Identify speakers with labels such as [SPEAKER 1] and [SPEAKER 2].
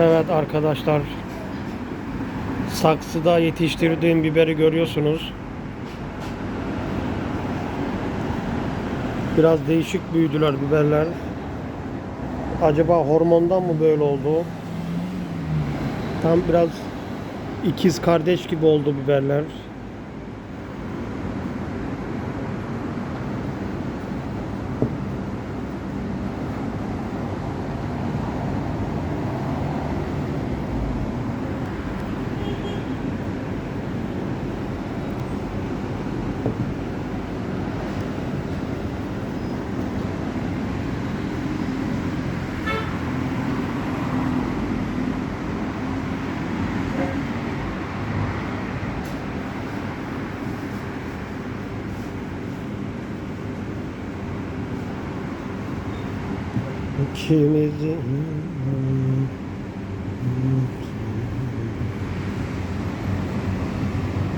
[SPEAKER 1] Evet arkadaşlar. Saksıda yetiştirdiğim biberi görüyorsunuz. Biraz değişik büyüdüler biberler. Acaba hormondan mı böyle oldu? Tam biraz ikiz kardeş gibi oldu biberler. İkimizin